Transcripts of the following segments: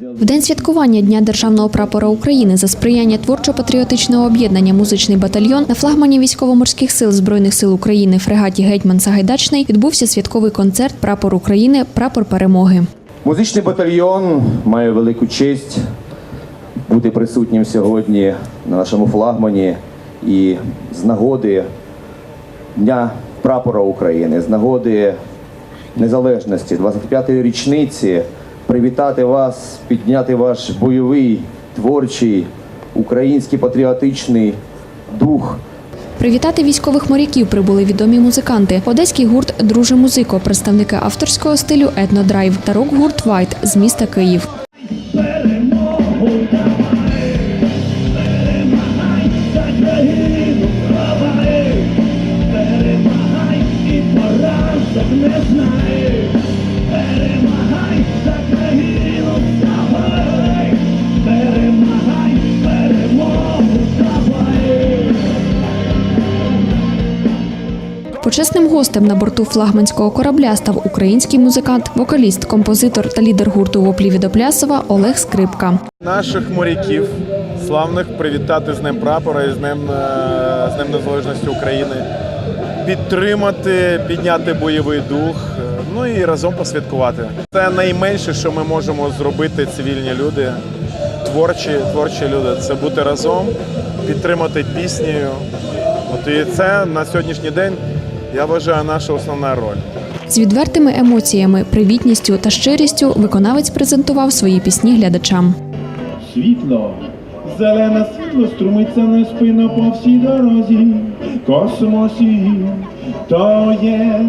В день святкування Дня державного прапора України за сприяння творчо-патріотичного об'єднання Музичний батальйон на флагмані військово-морських сил збройних сил України фрегаті Гетьман Сагайдачний відбувся святковий концерт Прапор України Прапор перемоги. Музичний батальйон має велику честь бути присутнім сьогодні на нашому флагмані і з нагоди Дня прапора України, з нагоди незалежності, 25-ї річниці, привітати вас, підняти ваш бойовий, творчий, український патріотичний дух. Привітати військових моряків прибули відомі музиканти. Одеський гурт Друже музико, представники авторського стилю Етнодрайв та рок-гурт Вайт з міста Київ. Почесним гостем на борту флагманського корабля став український музикант, вокаліст, композитор та лідер гурту Воплі від Оплясова Олег Скрипка. наших моряків славних привітати з Днем прапора і з Днем, е, з Днем Незалежності України, підтримати, підняти бойовий дух, е, ну і разом посвяткувати. Це найменше, що ми можемо зробити, цивільні люди, творчі, творчі люди. Це бути разом, підтримати піснею. От і це на сьогоднішній день я вважаю наша основна роль. З відвертими емоціями, привітністю та щирістю виконавець презентував свої пісні глядачам. Світло, зелене світло струмиться на спину по всій дорозі, космосі, то є,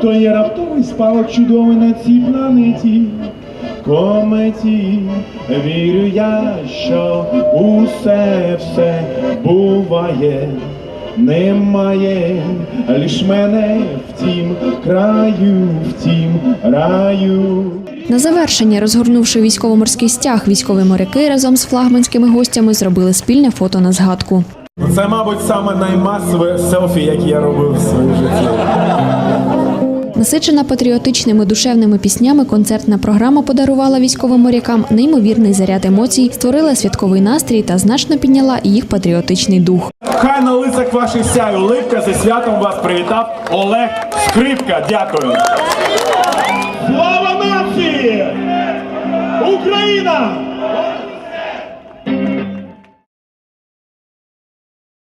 то є раптовий спалах чудовий на цій планеті. Кометі, вірю я, що усе все буває, немає лиш мене в тім краю, в тім раю. На завершення, розгорнувши військово-морський стяг, військові моряки разом з флагманськими гостями зробили спільне фото на згадку. Це, мабуть, саме наймасове селфі, яке я робив в своєму житті. Насичена патріотичними душевними піснями, концертна програма подарувала військовим морякам неймовірний заряд емоцій, створила святковий настрій та значно підняла їх патріотичний дух. Хай на лицях ваших сяй улипка зі святом вас привітав Олег Скрипка. Дякую. Слава нації! Україна!